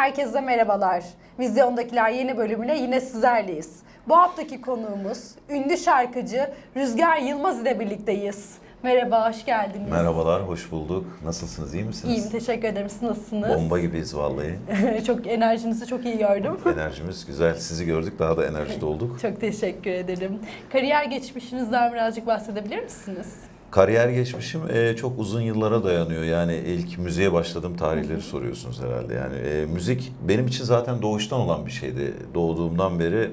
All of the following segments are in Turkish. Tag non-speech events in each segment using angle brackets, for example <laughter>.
herkese merhabalar. Vizyondakiler yeni bölümüne yine sizlerleyiz. Bu haftaki konuğumuz ünlü şarkıcı Rüzgar Yılmaz ile birlikteyiz. Merhaba, hoş geldiniz. Merhabalar, hoş bulduk. Nasılsınız, iyi misiniz? İyiyim, teşekkür ederim. Siz nasılsınız? Bomba gibiyiz vallahi. <laughs> çok enerjinizi çok iyi gördüm. <laughs> Enerjimiz güzel. Sizi gördük, daha da enerjide olduk. çok teşekkür ederim. Kariyer geçmişinizden birazcık bahsedebilir misiniz? Kariyer geçmişim e, çok uzun yıllara dayanıyor. Yani ilk müziğe başladığım tarihleri soruyorsunuz herhalde. Yani e, müzik benim için zaten doğuştan olan bir şeydi. Doğduğumdan beri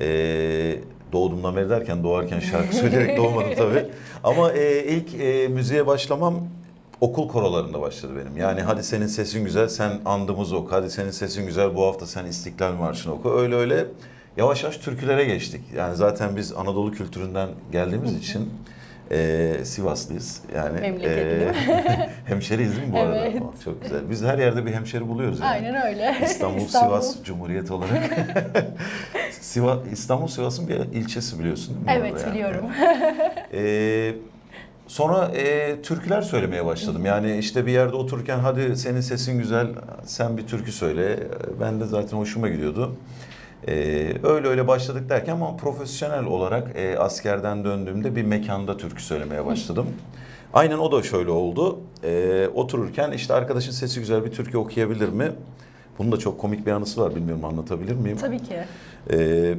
e, doğduğumdan beri derken doğarken şarkı <laughs> söyleyerek doğmadım tabii. Ama e, ilk e, müziğe başlamam okul korolarında başladı benim. Yani hadi senin sesin güzel sen andımız oku. Hadi senin sesin güzel bu hafta sen İstiklal Marşı'nı oku. Öyle öyle yavaş yavaş türkülere geçtik. Yani zaten biz Anadolu kültüründen geldiğimiz için e, Sivaslıyız. Yani Memleketli değil <laughs> hemşeriyiz değil mi bu arada? Evet. Çok güzel. Biz her yerde bir hemşeri buluyoruz yani. Aynen öyle. <laughs> İstanbul, Sivas Cumhuriyeti olarak. <laughs> Sivas, İstanbul Sivas'ın bir ilçesi biliyorsun değil mi? Evet, yani? biliyorum. Ee, sonra e, türküler söylemeye başladım. Yani işte bir yerde otururken hadi senin sesin güzel, sen bir türkü söyle. Ben de zaten hoşuma gidiyordu. Ee, öyle öyle başladık derken ama profesyonel olarak e, askerden döndüğümde bir mekanda türkü söylemeye başladım. Aynen o da şöyle oldu. Ee, otururken işte arkadaşın sesi güzel bir türkü okuyabilir mi? Bunun da çok komik bir anısı var. Bilmiyorum anlatabilir miyim? Tabii ki. Ee,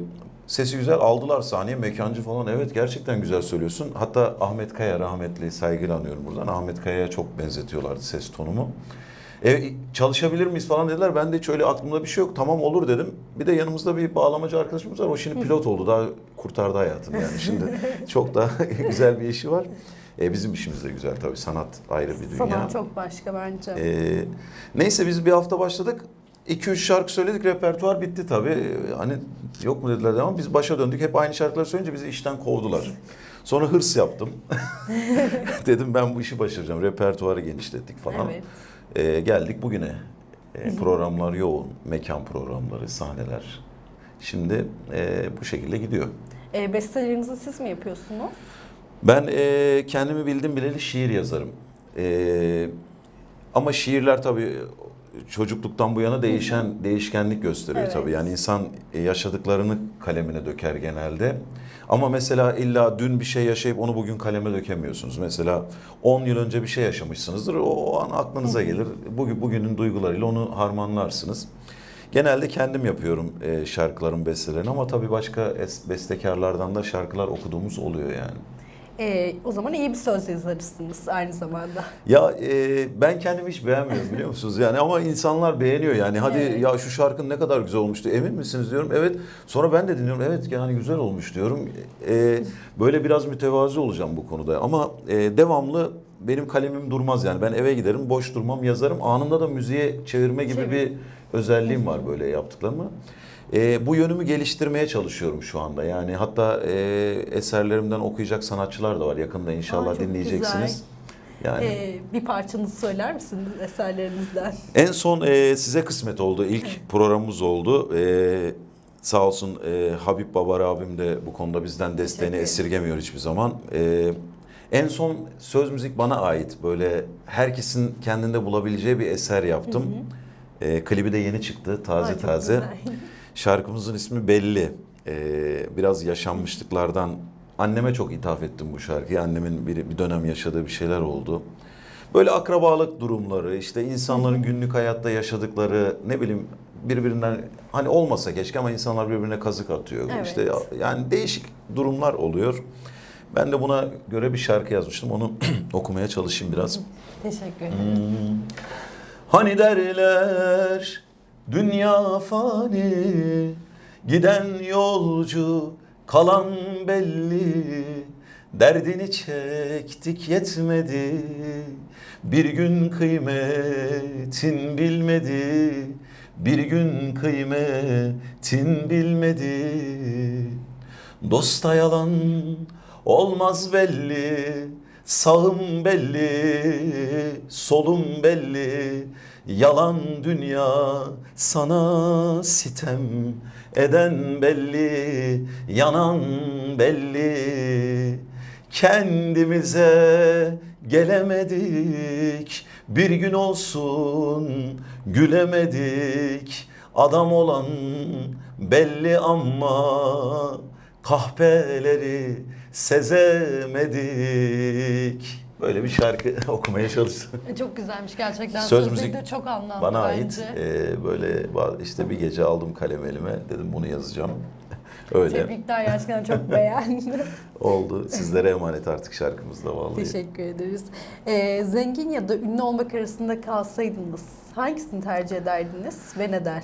sesi güzel aldılar sahneye mekancı falan evet gerçekten güzel söylüyorsun. Hatta Ahmet Kaya rahmetli saygıyla anıyorum buradan. Ahmet Kaya'ya çok benzetiyorlardı ses tonumu. E, çalışabilir miyiz falan dediler. Ben de hiç öyle aklımda bir şey yok. Tamam olur dedim. Bir de yanımızda bir bağlamacı arkadaşımız var. O şimdi pilot oldu. Daha kurtardı hayatını yani. <laughs> Şimdi çok daha <laughs> güzel bir işi var. E, bizim işimiz de güzel tabii. Sanat ayrı bir dünya. Sanat çok başka bence. Ee, neyse biz bir hafta başladık. 2-3 şarkı söyledik, repertuar bitti tabii. Hani yok mu dediler ama biz başa döndük. Hep aynı şarkıları söyleyince bizi işten kovdular. Sonra hırs yaptım. <laughs> Dedim ben bu işi başaracağım. Repertuarı genişlettik falan. Evet. Ee, geldik bugüne. Ee, programlar yoğun, mekan programları, sahneler. Şimdi e, bu şekilde gidiyor. E, bestelerinizi siz mi yapıyorsunuz? Ben e, kendimi bildim bileli şiir yazarım. E, ama şiirler tabii çocukluktan bu yana değişen değişkenlik gösteriyor Evet. tabii. Yani insan e, yaşadıklarını kalemine döker genelde. Ama mesela illa dün bir şey yaşayıp onu bugün kaleme dökemiyorsunuz. Mesela 10 yıl önce bir şey yaşamışsınızdır. O, an aklınıza gelir. Bugün bugünün duygularıyla onu harmanlarsınız. Genelde kendim yapıyorum e, şarkıların bestelerini ama tabii başka es- bestekarlardan da şarkılar okuduğumuz oluyor yani. E, o zaman iyi bir söz yazarısınız aynı zamanda. Ya e, ben kendimi hiç beğenmiyorum biliyor musunuz? Yani ama insanlar beğeniyor yani. Hadi Evet. ya şu şarkın ne kadar güzel olmuştu. Emin misiniz diyorum. Evet. Sonra ben de dinliyorum. Evet yani güzel olmuş diyorum. E, böyle biraz mütevazi olacağım bu konuda. Ama e, devamlı benim kalemim durmaz yani. Ben eve giderim, boş durmam, yazarım. Anında da müziğe çevirme gibi Çevir. bir özelliğim var böyle yaptıklarımı. E, bu yönümü geliştirmeye çalışıyorum şu anda. Yani hatta e, eserlerimden okuyacak sanatçılar da var. Yakında inşallah Aa, çok dinleyeceksiniz. Yani E, bir parçanızı söyler misiniz eserlerinizden? en son e, size kısmet oldu. İlk programımız oldu. E, sağ olsun e, Habib Babar abim de bu konuda bizden desteğini esirgemiyor hiçbir zaman. E, en son söz müzik bana ait. Böyle herkesin kendinde bulabileceği bir eser yaptım. E, klibi de yeni çıktı. Taze çok taze. güzel. <laughs> Şarkımızın ismi belli. Ee, biraz yaşanmışlıklardan anneme çok ithaf ettim bu şarkıyı. Annemin bir, bir dönem yaşadığı bir şeyler oldu. Böyle akrabalık durumları, işte insanların günlük hayatta yaşadıkları, ne bileyim birbirinden hani olmasa keşke ama insanlar birbirine kazık atıyor. Evet. İşte yani değişik durumlar oluyor. Ben de buna göre bir şarkı yazmıştım. Onu <clears throat> okumaya çalışayım biraz. Teşekkür ederim. Hani derler dünya fani Giden yolcu kalan belli. Derdini çektik yetmedi. Bir gün kıymetin bilmedi. Bir gün kıymetin bilmedi. Dosta yalan olmaz belli Sağım belli, solum belli Yalan dünya sana sitem eden belli Yanan belli Kendimize gelemedik Bir gün olsun Gülemedik adam olan belli ama kahpeleri sezemedik. Böyle bir şarkı <laughs> okumaya çalıştım. Çok güzelmiş gerçekten. Söz müzik de çok anlamlı Bana bence. ait e, böyle işte bir gece aldım kalem elime dedim bunu yazacağım. <laughs> Öyle Tebrikler gerçekten çok <laughs> beğendim. oldu. Sizlere emanet artık şarkımız da vallahi. Teşekkür ederiz. Ee, zengin ya da ünlü olmak arasında kalsaydınız hangisini tercih ederdiniz ve neden?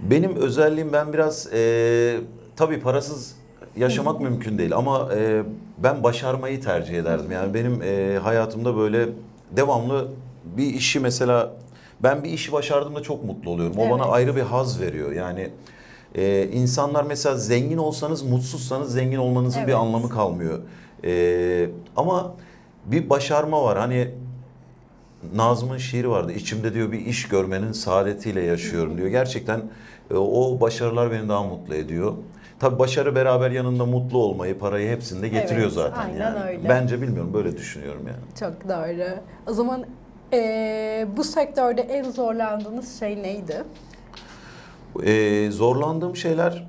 Benim özelliğim ben biraz e, tabii parasız yaşamak mümkün değil ama e, ben başarmayı tercih ederdim. Yani benim e, hayatımda böyle devamlı bir işi mesela ben bir işi başardığımda çok mutlu oluyorum. O bana Evet. ayrı bir haz veriyor. Yani e, insanlar mesela zengin olsanız mutsuzsanız zengin olmanızın bir Evet. anlamı kalmıyor. E, ama bir başarma var. Hani Nazım'ın şiiri vardı. İçimde diyor bir iş görmenin saadetiyle yaşıyorum diyor. Gerçekten e, o başarılar beni daha mutlu ediyor. Tabii başarı beraber yanında mutlu olmayı, parayı hepsini de getiriyor Evet, zaten aynen yani. öyle. Bence bilmiyorum böyle düşünüyorum yani. Çok doğru. O zaman ee, bu sektörde en zorlandığınız şey neydi? Ee, zorlandığım şeyler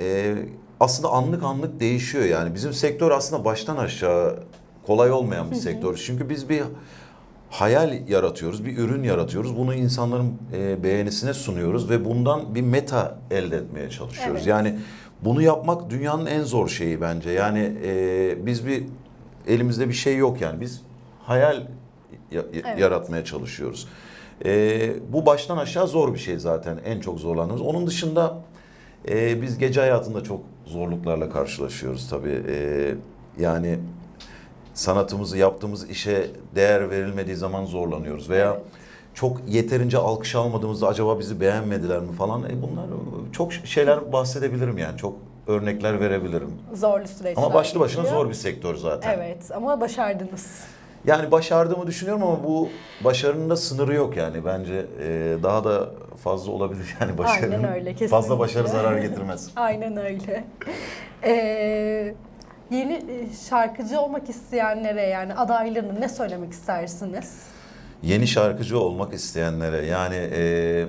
e, aslında anlık anlık değişiyor yani. Bizim sektör aslında baştan aşağı kolay olmayan bir sektör. Çünkü biz bir hayal yaratıyoruz, bir ürün yaratıyoruz. Bunu insanların e, beğenisine sunuyoruz ve bundan bir meta elde etmeye çalışıyoruz. Evet. Yani bunu yapmak dünyanın en zor şeyi bence. Yani e, biz bir elimizde bir şey yok yani. Biz hayal ya- Evet. yaratmaya çalışıyoruz. E, bu baştan aşağı zor bir şey zaten en çok zorlandığımız. Onun dışında e, biz gece hayatında çok zorluklarla karşılaşıyoruz tabii. E, yani sanatımızı yaptığımız işe değer verilmediği zaman zorlanıyoruz veya Evet. Çok yeterince alkış almadığımızda acaba bizi beğenmediler mi falan. E bunlar çok şeyler bahsedebilirim yani çok örnekler verebilirim. Zorlu süreçler. Ama başlı başına geçiyor. zor bir sektör zaten. Evet ama başardınız. Yani başardığımı düşünüyorum ama bu başarının da sınırı yok yani bence e, daha da fazla olabilir <laughs> yani başarının. Aynen öyle, kesinlikle. Fazla başarı zarar getirmez. <laughs> Aynen öyle. Ee, yeni e, şarkıcı olmak isteyenlere yani adaylarına ne söylemek istersiniz? Yeni şarkıcı olmak isteyenlere yani e,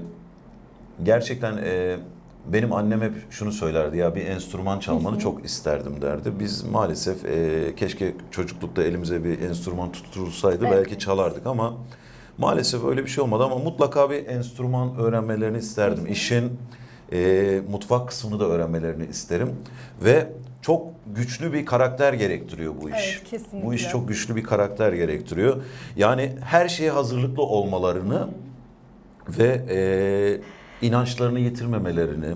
gerçekten e, benim annem hep şunu söylerdi ya bir enstrüman çalmanı çok isterdim derdi. Biz maalesef e, keşke çocuklukta elimize bir enstrüman tutulsaydı Evet. belki çalardık ama maalesef öyle bir şey olmadı ama mutlaka bir enstrüman öğrenmelerini isterdim. İşin e, mutfak kısmını da öğrenmelerini isterim ve çok güçlü bir karakter gerektiriyor bu iş. Evet, kesinlikle. Bu iş çok güçlü bir karakter gerektiriyor. Yani her şeye hazırlıklı olmalarını ve e, inançlarını yitirmemelerini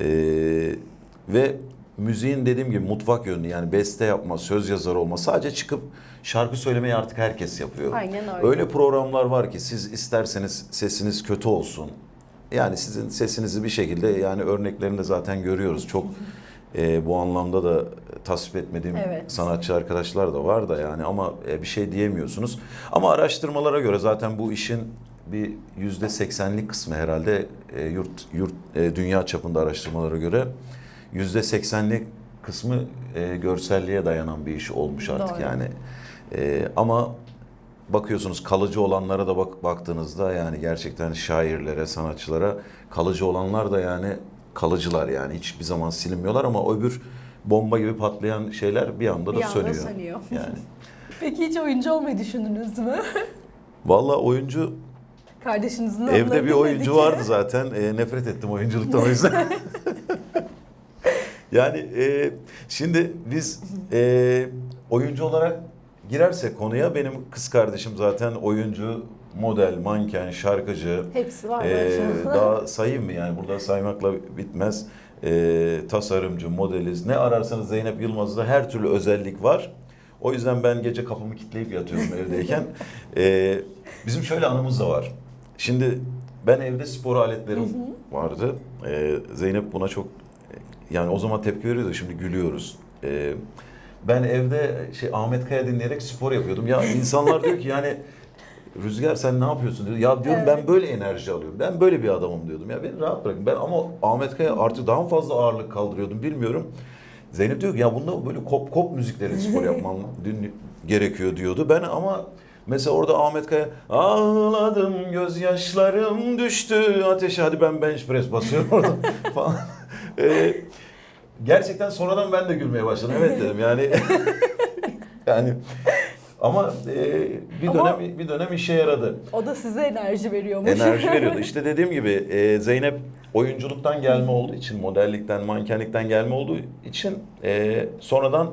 e, ve müziğin dediğim gibi mutfak yönü yani beste yapma, söz yazarı olma sadece çıkıp şarkı söylemeyi artık herkes yapıyor. Aynen öyle. Öyle programlar var ki siz isterseniz sesiniz kötü olsun. Yani sizin sesinizi bir şekilde yani örneklerini de zaten görüyoruz. Çok e, bu anlamda da tasvip etmediğim Evet. sanatçı arkadaşlar da var da yani ama e, bir şey diyemiyorsunuz. Ama araştırmalara göre zaten bu işin bir yüzde seksenlik kısmı herhalde e, yurt yurt e, dünya çapında araştırmalara göre yüzde seksenlik kısmı e, görselliğe dayanan bir iş olmuş artık Doğru. yani. E, ama bakıyorsunuz kalıcı olanlara da bak baktığınızda yani gerçekten şairlere, sanatçılara kalıcı olanlar da yani kalıcılar yani hiçbir zaman silinmiyorlar ama öbür bomba gibi patlayan şeyler bir anda da Bir anda sönüyor. sönüyor. <laughs> Yani Peki hiç oyuncu olmayı düşündünüz mü? vallahi oyuncu Kardeşinizin evde bir oyuncu bilmedik. vardı zaten. E, nefret ettim oyunculuktan o yüzden. <laughs> yani e, şimdi biz e, oyuncu olarak girersek konuya benim kız kardeşim zaten oyuncu, model, manken, şarkıcı, Hepsi var. Var. <laughs> daha sayayım mı yani burada saymakla bitmez. Ee, tasarımcı, modeliz ne ararsanız Zeynep Yılmaz'da her türlü özellik var. O yüzden ben gece kapımı kilitleyip yatıyorum evdeyken. <laughs> Ee, bizim şöyle anımız da var. Şimdi ben evde spor aletlerim vardı. Ee, Zeynep buna çok yani o zaman tepki veriyordu şimdi gülüyoruz. Ee, ben evde şey Ahmet Kaya dinleyerek spor yapıyordum. Ya insanlar diyor ki yani Rüzgar sen ne yapıyorsun diyor. Ya diyorum ben Evet. böyle enerji alıyorum. Ben böyle bir adamım diyordum. Ya beni rahat bırakın. Ben ama Ahmet Kaya artık daha mı fazla ağırlık kaldırıyordum bilmiyorum. Zeynep diyor ki ya bunda böyle kop kop müzikleri spor yapman <laughs> gerekiyor diyordu. Ben ama Mesela orada Ahmet Kaya ağladım gözyaşlarım düştü ateşe hadi ben bench press basıyorum orada <laughs> falan. Ee, gerçekten sonradan ben de gülmeye başladım. Evet dedim yani <laughs> yani ama e, bir Ama- dönem bir dönem işe yaradı. O da size enerji veriyormuş. Enerji veriyordu. <laughs> İşte dediğim gibi e, Zeynep oyunculuktan gelme olduğu için, modellikten, mankenlikten gelme olduğu için e, sonradan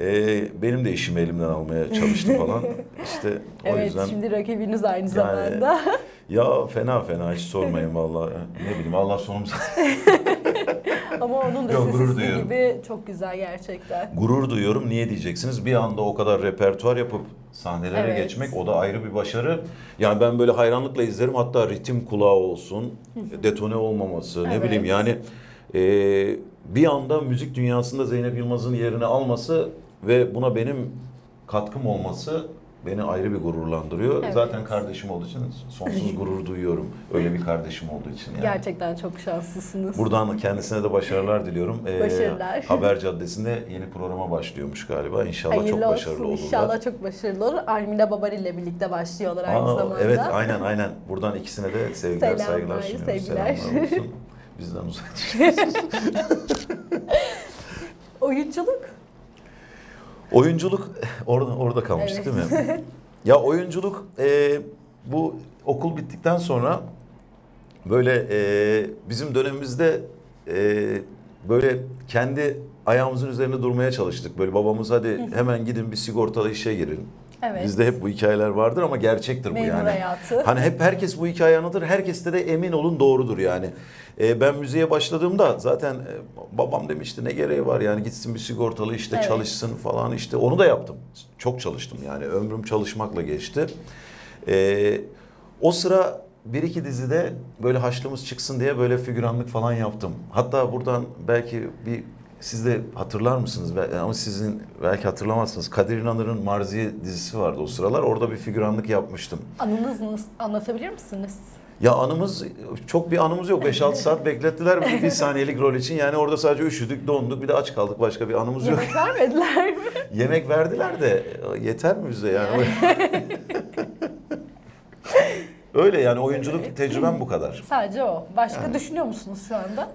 e, benim de işimi elimden almaya çalıştı falan. İşte <laughs> o evet yüzden şimdi rakibiniz aynı zamanda. <laughs> ya fena fena hiç sormayın vallahi. Ne bileyim Allah sonumuzu <laughs> Ama onun da Yok, gurur sesi duyuyorum. gibi çok güzel gerçekten. gurur duyuyorum. Niye diyeceksiniz? Bir anda o kadar repertuar yapıp sahnelere Evet. geçmek o da ayrı bir başarı. Yani ben böyle hayranlıkla izlerim. Hatta ritim kulağı olsun, detone olmaması, ne Evet. bileyim yani e, bir anda müzik dünyasında Zeynep Yılmaz'ın yerini alması ve buna benim katkım olması beni ayrı bir gururlandırıyor. Evet. Zaten kardeşim olduğu için sonsuz gurur duyuyorum. Öyle bir kardeşim olduğu için yani. Gerçekten çok şanslısınız. Buradan kendisine de başarılar diliyorum. Ee, Başarılar. <laughs> Haber Caddesi'nde yeni programa başlıyormuş galiba. İnşallah Hayırlı çok başarılı olsun. olurlar. İnşallah çok başarılı olur. Armina Babar ile birlikte başlıyorlar aynı Aa, zamanda. Evet aynen aynen. Buradan ikisine de sevgiler Selamlar, saygılar sunuyoruz. sevgiler. Selamlar olsun. <laughs> Bizden uzak. <laughs> Oyunculuk. Oyunculuk <laughs> orada orada kalmıştık Evet. değil mi? <laughs> Ya oyunculuk e, bu okul bittikten sonra böyle e, bizim dönemimizde e, böyle kendi ayağımızın üzerinde durmaya çalıştık. Böyle babamız hadi hemen gidin bir sigortalı işe girin. Evet. Bizde hep bu hikayeler vardır ama gerçektir bu Memur yani. hayatı. Hani hep herkes bu hikayeyi anlatır. Herkeste de emin olun doğrudur yani. Ee, ben müziğe başladığımda zaten e, babam demişti ne gereği var yani gitsin bir sigortalı işte Evet. çalışsın falan işte onu da yaptım. Çok çalıştım yani ömrüm çalışmakla geçti. Ee, o sıra bir iki dizide böyle haşlımız çıksın diye böyle figüranlık falan yaptım. Hatta buradan belki bir siz de hatırlar mısınız ama sizin belki hatırlamazsınız. Kadir İnanır'ın Marziye dizisi vardı o sıralar. Orada bir figüranlık yapmıştım. Anınız nasıl- anlatabilir misiniz? Ya anımız çok bir anımız yok. 5-6 saat beklettiler bizi bir saniyelik rol için. Yani orada sadece üşüdük, donduk, bir de aç kaldık. Başka bir anımız yok. Yemek vermediler mi? <laughs> Yemek verdiler de yeter mi bize yani? <laughs> Öyle yani oyunculuk tecrübem bu kadar. Sadece o. Başka düşünüyor musunuz şu anda?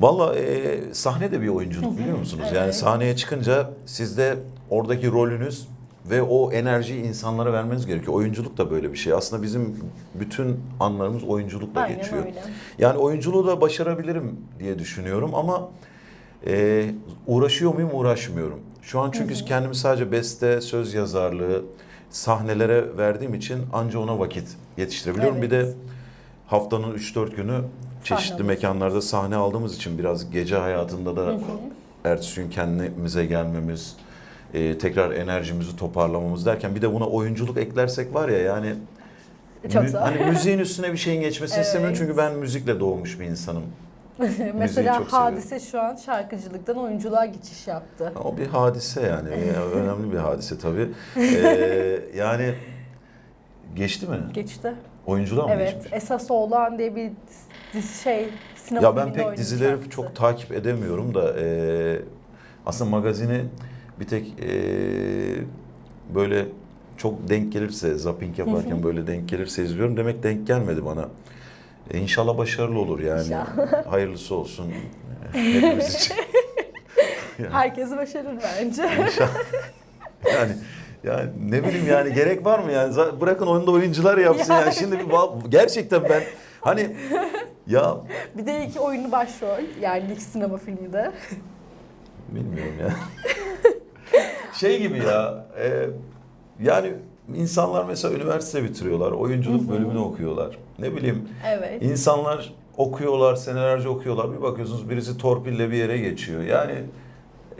Valla e, sahne de bir oyunculuk biliyor musunuz? Yani Evet. sahneye çıkınca sizde oradaki rolünüz ve o enerjiyi insanlara vermeniz gerekiyor. Oyunculuk da böyle bir şey. Aslında bizim bütün anlarımız oyunculukla Aynen geçiyor. öyle. Yani oyunculuğu da başarabilirim diye düşünüyorum ama e, uğraşıyor muyum uğraşmıyorum. Şu an çünkü kendimi sadece beste, söz yazarlığı, sahnelere verdiğim için anca ona vakit yetiştirebiliyorum. Bir de Evet. haftanın 3-4 günü çeşitli Sahnemiz. mekanlarda sahne aldığımız için biraz gece hayatında da ertesi gün kendimize gelmemiz, e, tekrar enerjimizi toparlamamız derken bir de buna oyunculuk eklersek var ya yani Çok mü- zor. hani müziğin üstüne bir şeyin geçmesini Evet. istemiyorum çünkü ben müzikle doğmuş bir insanım. <laughs> Mesela Hadise şu an şarkıcılıktan oyunculuğa geçiş yaptı. O bir hadise yani. Ya, <laughs> önemli bir hadise tabii. Ee, <laughs> yani geçti mi? Geçti. Oyunculuğa mı evet. geçmiş? Esas Oğlan diye bir dizi şey sinema Ya ben pek dizileri yaptı. çok takip edemiyorum da e, aslında magazini bir tek e, böyle çok denk gelirse zapping yaparken böyle denk gelirse izliyorum. Demek denk gelmedi bana. E, inşallah başarılı olur yani. İnşallah. Hayırlısı olsun hepimiz için. <laughs> Herkesi başarır bence. İnşallah. Yani yani ne bileyim yani gerek var mı yani bırakın onu da oyuncular yapsın yani, Yani. şimdi gerçekten ben hani <laughs> ya bir de iki oyunu başrol. Yani ilk sinema filmi de. bilmiyorum ya. <laughs> şey gibi ya e, yani insanlar mesela üniversite bitiriyorlar oyunculuk bölümünü okuyorlar ne bileyim Evet. insanlar okuyorlar senelerce okuyorlar bir bakıyorsunuz birisi torpille bir yere geçiyor yani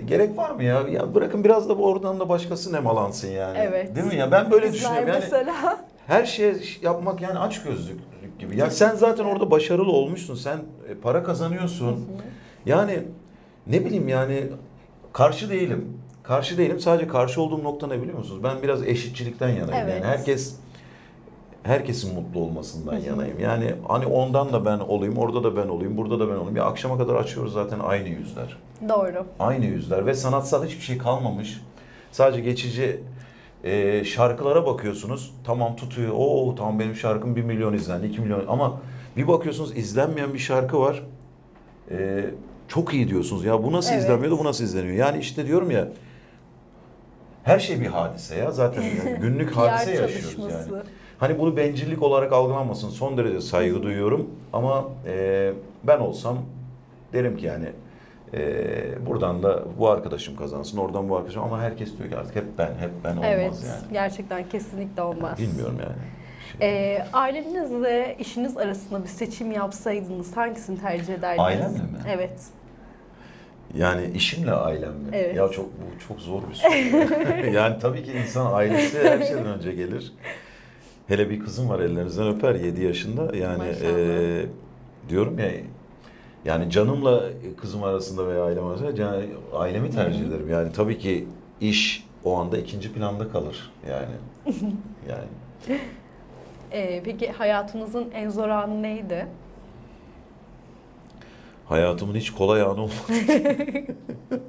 gerek var mı ya? Ya bırakın biraz da oradan da başkası nemalansın yani. Evet. Değil mi ya? Ben böyle Bizler düşünüyorum. Yani mesela. her şeye yapmak yani aç gözlük gibi. Ya sen zaten orada başarılı olmuşsun. Sen e, para kazanıyorsun. Yani ne bileyim yani karşı değilim. Karşı değilim. Sadece karşı olduğum nokta ne biliyor musunuz? Ben biraz eşitçilikten yanayım. Evet. Yani herkes herkesin mutlu olmasından yanayım. Yani hani ondan da ben olayım, orada da ben olayım, burada da ben olayım. Ya akşama kadar açıyoruz zaten aynı yüzler. Doğru. Aynı yüzler ve sanatsal hiçbir şey kalmamış. Sadece geçici Ee, şarkılara bakıyorsunuz. Tamam tutuyor. Oo tamam benim şarkım 1 milyon izlendi, 2 milyon. Ama bir bakıyorsunuz izlenmeyen bir şarkı var. Ee, çok iyi diyorsunuz. Ya bu nasıl Evet. izlenmiyordu, bu nasıl izleniyor? Yani işte diyorum ya her şey bir hadise ya. Zaten yani <laughs> günlük hadise yaşıyoruz yani. Hani bunu bencillik olarak algılanmasın. Son derece saygı duyuyorum. Ama e, ben olsam derim ki yani e, buradan da bu arkadaşım kazansın, oradan bu arkadaşım. Ama herkes diyor ki artık hep ben, hep ben olmaz Evet, yani. gerçekten kesinlikle olmaz. Bilmiyorum yani. Şey- Ee, ailenizle işiniz arasında bir seçim yapsaydınız hangisini tercih ederdiniz? Ailemle mi? Evet. Yani işimle ailem mi? Evet. Ya çok bu çok zor bir soru. <laughs> yani tabii ki insan ailesi her şeyden önce gelir. Hele bir kızım var ellerinizden öper 7 yaşında. Yani Maşallah. eee, diyorum ya yani canımla kızım arasında veya ailem arasında yani ailemi tercih ederim. Yani tabii ki iş o anda ikinci planda kalır yani. <laughs> Yani Ee, peki hayatınızın en zor anı neydi? hayatımın hiç kolay anı olmadı. <laughs>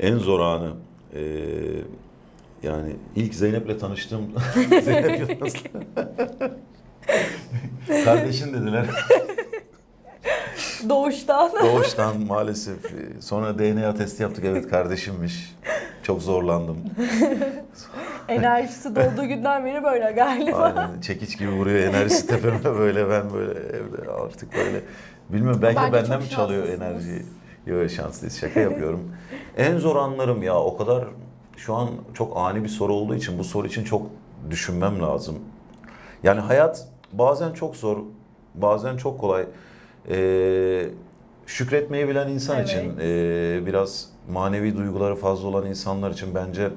en zor anı. eee, yani ilk Zeynep'le tanıştığım <laughs> Zeynep. Kardeşin dediler. <laughs> Doğuştan. Doğuştan maalesef. Sonra DNA testi yaptık. Evet kardeşimmiş. Çok zorlandım. <laughs> Enerjisi dolduğu günden beri böyle galiba. Aynen çekiç gibi vuruyor enerjisi tepeme böyle ben böyle evde artık böyle bilmiyorum belki Bence benden mi çalıyor enerjiyi. Yok şanslıyız şaka yapıyorum. <laughs> en zor anlarım ya o kadar şu an çok ani bir soru olduğu için bu soru için çok düşünmem lazım. Yani hayat bazen çok zor bazen çok kolay. Ee, şükretmeyi bilen insan Evet. için ee, biraz manevi duyguları fazla olan insanlar için bence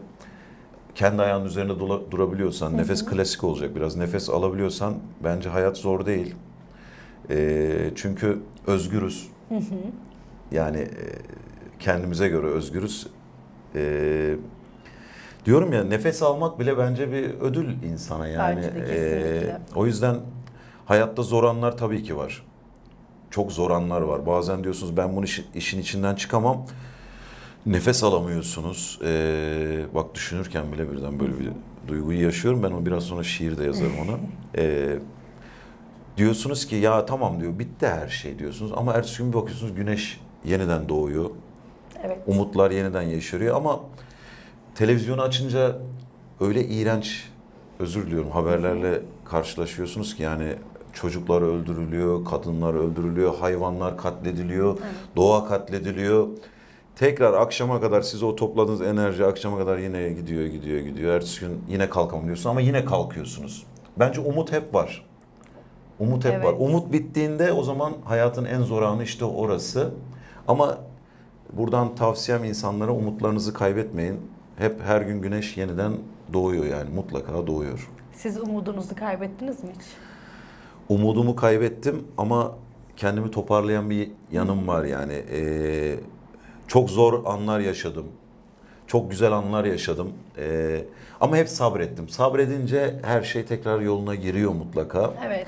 kendi ayağının üzerinde dura- durabiliyorsan, nefes klasik olacak biraz. Nefes alabiliyorsan bence hayat zor değil. Ee, çünkü özgürüz. Yani e, kendimize göre özgürüz. Ee, diyorum ya nefes almak bile bence bir ödül insana yani. Bence de kesinlikle. Ee, o yüzden hayatta zor anlar tabii ki var. Çok zor anlar var. Bazen diyorsunuz ben bunu işin, işin içinden çıkamam. Nefes alamıyorsunuz. Ee, bak düşünürken bile birden böyle bir duyguyu yaşıyorum. Ben onu biraz sonra şiirde yazarım ona. Ee, diyorsunuz ki ya tamam diyor bitti her şey diyorsunuz. Ama ertesi gün bir bakıyorsunuz güneş yeniden doğuyor. Evet. Umutlar yeniden yeşeriyor ama televizyonu açınca öyle iğrenç özür diliyorum haberlerle karşılaşıyorsunuz ki yani çocuklar öldürülüyor, kadınlar öldürülüyor, hayvanlar katlediliyor, doğa katlediliyor. Tekrar akşama kadar siz o topladığınız enerji akşama kadar yine gidiyor, gidiyor, gidiyor. Ertesi gün yine kalkamıyorsunuz ama yine kalkıyorsunuz. Bence umut hep var. Umut hep Evet. var. Umut bittiğinde o zaman hayatın en zor anı işte orası. Ama buradan tavsiyem insanlara umutlarınızı kaybetmeyin. Hep her gün güneş yeniden doğuyor yani mutlaka doğuyor. Siz umudunuzu kaybettiniz mi hiç? Umudumu kaybettim ama kendimi toparlayan bir yanım var yani. Ee, çok zor anlar yaşadım. Çok güzel anlar yaşadım. Ee, ama hep sabrettim. Sabredince her şey tekrar yoluna giriyor mutlaka. Evet.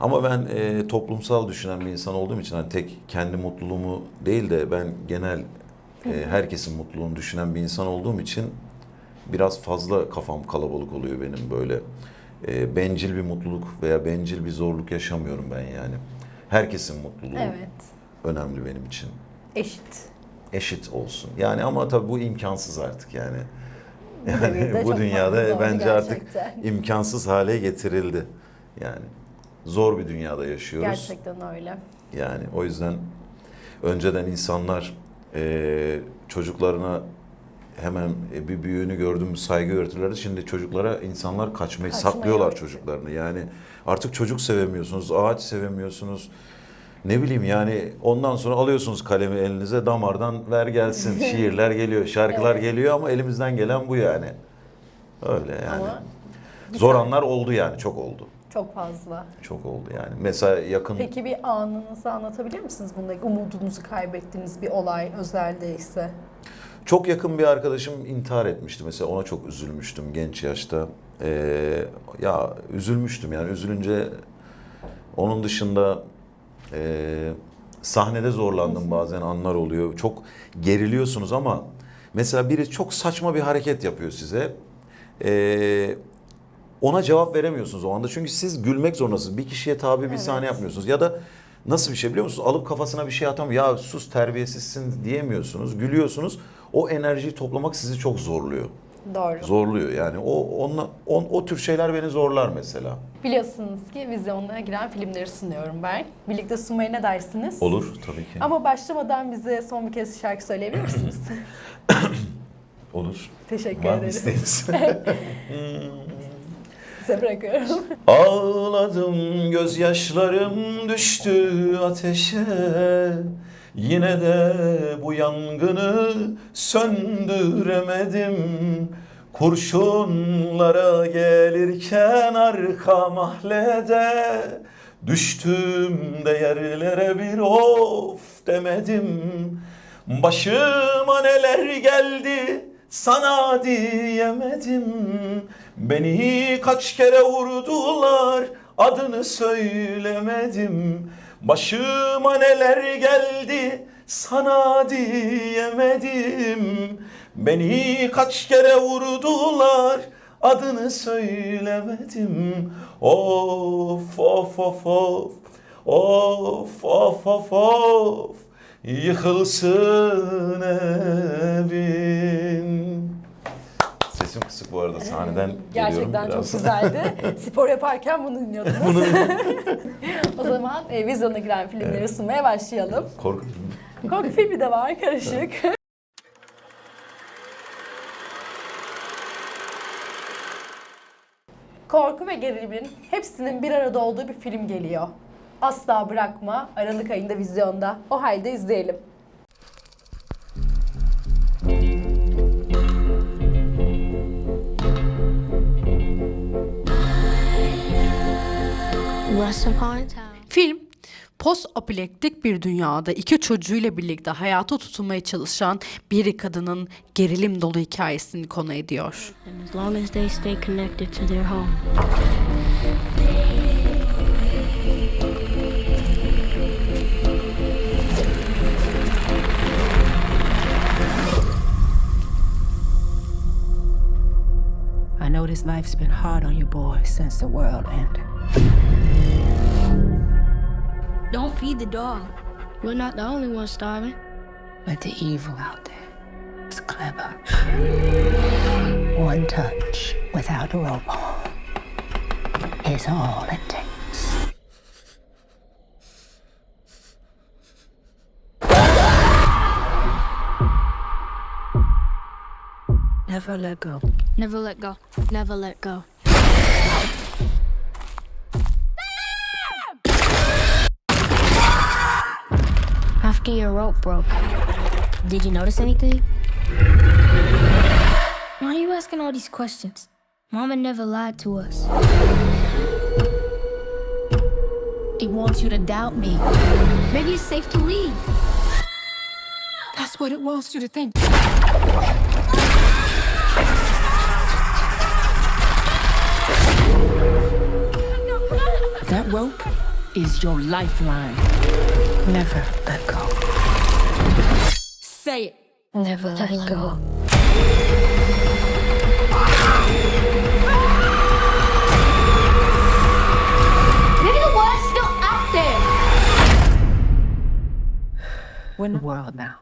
Ama ben e, toplumsal düşünen bir insan olduğum için hani tek kendi mutluluğumu değil de ben genel e, herkesin mutluluğunu düşünen bir insan olduğum için biraz fazla kafam kalabalık oluyor benim böyle. E, bencil bir mutluluk veya bencil bir zorluk yaşamıyorum ben yani. Herkesin mutluluğu Evet. önemli benim için. Eşit. Eşit olsun. Yani ama tabii bu imkansız artık yani. Devirde Yani bu çok dünyada zor bence gerçekten. artık imkansız hale getirildi. Yani zor bir dünyada yaşıyoruz. Gerçekten öyle. Yani o yüzden önceden insanlar eee, çocuklarına hemen e, bir büyüğünü gördüğümüz saygı öğretirlerdi. Şimdi çocuklara insanlar kaçmayı Kaçmayı saklıyorlar öğretiyor. çocuklarını. Yani artık çocuk sevemiyorsunuz, ağaç sevemiyorsunuz. Ne bileyim yani ondan sonra alıyorsunuz kalemi elinize damardan ver gelsin. <laughs> Şiirler geliyor, şarkılar Evet. geliyor ama elimizden gelen bu yani. Öyle yani. Ama Zor anlar oldu yani çok oldu. Çok fazla. Çok oldu yani. Mesela yakın Peki bir anınızı anlatabilir misiniz bundaki umudunuzu kaybettiğiniz bir olay özel değilse? Çok yakın bir arkadaşım intihar etmişti mesela ona çok üzülmüştüm genç yaşta. Ee, ya üzülmüştüm yani üzülünce onun dışında e, sahnede zorlandım bazen anlar oluyor. Çok geriliyorsunuz ama Mesela biri çok saçma bir hareket yapıyor size. Ee, ona cevap veremiyorsunuz o anda. Çünkü siz gülmek zorundasınız. Bir kişiye tabi bir sahne yapmıyorsunuz. Ya da nasıl bir şey biliyor musunuz? Alıp kafasına bir şey atam ya sus terbiyesizsin diyemiyorsunuz. Gülüyorsunuz. O enerjiyi toplamak sizi çok zorluyor. Doğru. Zorluyor yani. O onunla, on, o tür şeyler beni zorlar mesela. Biliyorsunuz ki vizyonlara giren filmleri sunuyorum ben. Birlikte sunmaya ne dersiniz? Olur tabii ki. Ama başlamadan bize son bir kez şarkı söyleyebilir misiniz? <clears throat> Olur. Teşekkür Var ederim. <laughs> <laughs> Size bırakıyorum. Ağladım gözyaşlarım düştü ateşe Yine de bu yangını söndüremedim. Kurşunlara gelirken arka mahallede Düştüm de yerlere bir of demedim. Başıma neler geldi sana diyemedim. Beni kaç kere vurdular adını söylemedim Başıma neler geldi sana diyemedim. Beni kaç kere vurdular adını söylemedim. Of of of of Of of of of. Yıkılsın evin bu arada sahneden geliyorum Gerçekten çok biraz. güzeldi. <laughs> Spor yaparken bunu dinliyordunuz. <laughs> o zaman e, vizyona giren filmleri sunmaya başlayalım. Korku Korku filmi de var karışık. <laughs> Korku ve gerilimin hepsinin bir arada olduğu bir film geliyor. Asla Bırakma Aralık ayında vizyonda. O halde izleyelim. Film post-apokaliptik bir dünyada iki çocuğuyla birlikte hayata tutunmaya çalışan bir kadının gerilim dolu hikayesini konu ediyor. I know this life's been hard on you boys since the world ended. Don't feed the dog. We're not the only ones starving. But the evil out there is clever. One touch without a rope on is all it takes. Never let go. Never let go. Never let go. After your rope broke, did you notice anything? Why are you asking all these questions? Mama never lied to us. It wants you to doubt me. Maybe it's safe to leave. That's what it wants you to think. That rope is your lifeline. Never let go. Say it. Never let, go. Maybe the world's still out there. Win the world now.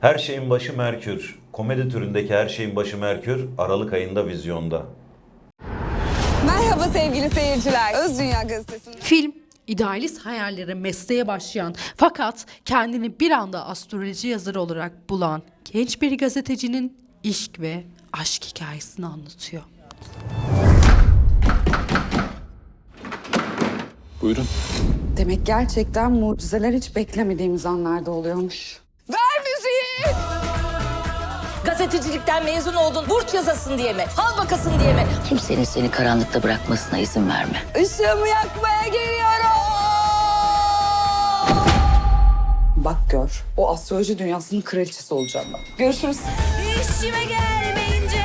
Her şeyin başı Merkür. Komedi türündeki her şeyin başı Merkür Aralık ayında vizyonda. Merhaba sevgili seyirciler. Öz Dünya Gazetesi'nin Film idealist hayallere mesleğe başlayan fakat kendini bir anda astroloji yazarı olarak bulan genç bir gazetecinin işk ve aşk hikayesini anlatıyor. Buyurun. Demek gerçekten mucizeler hiç beklemediğimiz anlarda oluyormuş gazetecilikten mezun oldun. Burç yazasın diye mi? Hal bakasın diye mi? Kimsenin seni karanlıkta bırakmasına izin verme. Işığımı yakmaya geliyorum. Bak gör. O astroloji dünyasının kraliçesi olacağım ben. Görüşürüz. İşime gelmeyince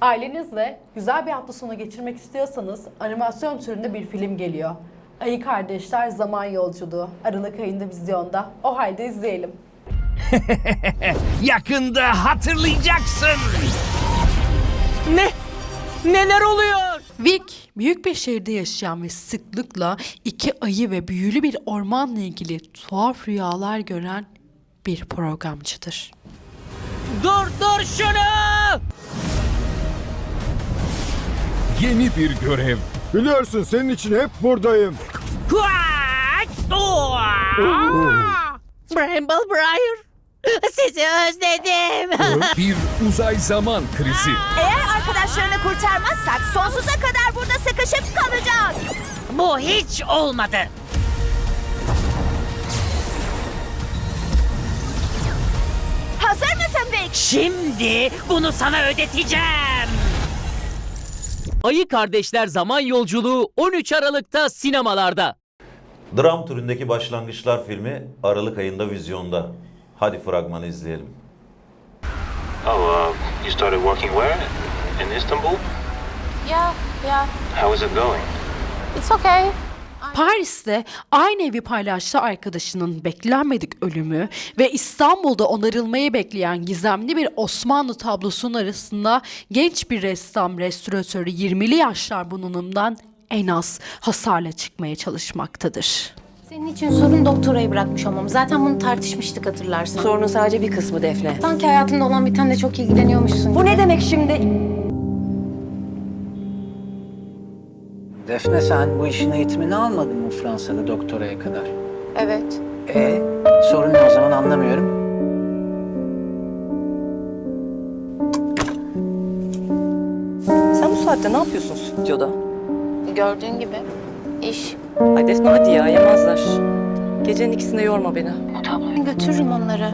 Ailenizle güzel bir hafta sonu geçirmek istiyorsanız animasyon türünde bir film geliyor. Ayı Kardeşler Zaman Yolculuğu. Aralık ayında vizyonda. O halde izleyelim. <laughs> Yakında hatırlayacaksın. Ne? Neler oluyor? Vic, büyük bir şehirde yaşayan ve sıklıkla iki ayı ve büyülü bir ormanla ilgili tuhaf rüyalar gören bir programcıdır. Dur dur şunu! Yeni bir görev. Biliyorsun senin için hep buradayım. Bramble Briar! Sizi özledim. Bir uzay zaman krizi. Eğer arkadaşlarını kurtarmazsak sonsuza kadar burada sıkışıp kalacağız. Bu hiç olmadı. Hazır mısın Vic? Şimdi bunu sana ödeteceğim. Ayı Kardeşler Zaman Yolculuğu 13 Aralık'ta sinemalarda. Dram türündeki başlangıçlar filmi Aralık ayında vizyonda. Hadi fragmanı izleyelim. Oh, uh, you started working where? In Istanbul? Yeah, yeah. How is it going? It's okay. Paris'te aynı evi paylaştığı arkadaşının beklenmedik ölümü ve İstanbul'da onarılmayı bekleyen gizemli bir Osmanlı tablosunun arasında genç bir ressam restoratörü 20'li yaşlar bununumdan en az hasarla çıkmaya çalışmaktadır. Senin için sorun doktorayı bırakmış olmam. Zaten bunu tartışmıştık hatırlarsan. Sorunun sadece bir kısmı Defne. Sanki hayatında olan bir tane çok ilgileniyormuşsun. Bu ne demek şimdi? Defne sen bu işin eğitimini almadın mı Fransa'da doktoraya kadar? Evet. E sorun ne o zaman anlamıyorum. Sen bu saatte ne yapıyorsun stüdyoda? Gördüğün gibi iş. Ay Defne hadi ya yemezler. Gecenin ikisinde yorma beni. Götürürüm onları.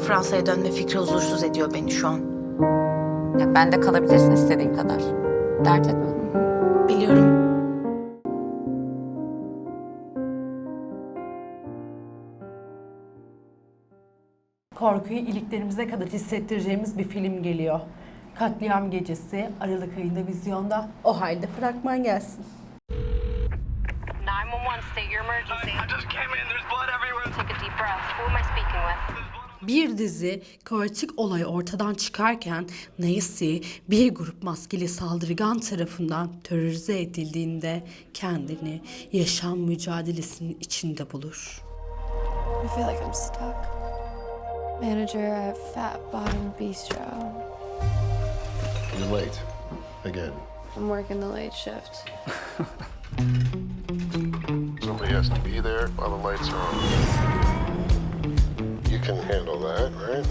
Fransa'ya dönme fikri huzursuz ediyor beni şu an. ben de kalabilirsin istediğin kadar. Dert etme. Korkuyu iliklerimize kadar hissettireceğimiz bir film geliyor. Katliam Gecesi Aralık ayında vizyonda. O halde fragman gelsin. 911, state your emergency. I just came in. There's blood everywhere. Take a deep breath. Who am I speaking with? Bir dizi kaotik olay ortadan çıkarken Nancy bir grup maskeli saldırgan tarafından terörize edildiğinde kendini yaşam mücadelesinin içinde bulur. I feel like I'm stuck. Manager at Fat Bottom Bistro. You're late. Again. I'm working the late shift. <laughs> Somebody has to be there while the lights are on. You can handle that, right?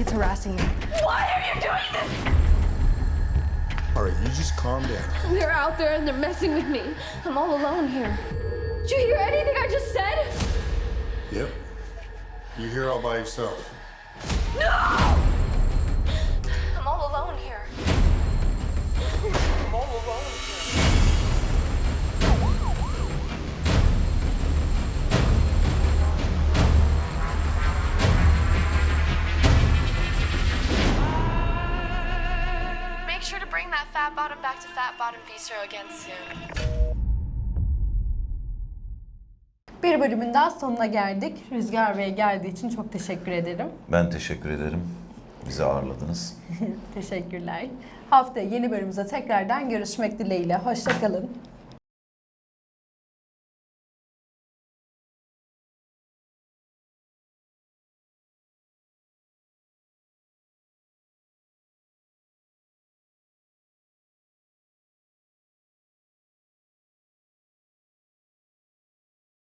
I Why are you doing this? All right, you just calm down. They're out there and they're messing with me. I'm all alone here. Did you hear anything I just said? Yep. You're here all by yourself. No! I'm all alone here. Make sure to bring that fat bottom back to Fat Bottom Bistro again soon. Bir bölümün daha sonuna geldik. Rüzgar Bey geldiği için çok teşekkür ederim. Ben teşekkür ederim. Bizi ağırladınız. <laughs> Teşekkürler. Haftaya yeni bölümümüze tekrardan görüşmek dileğiyle. Hoşçakalın.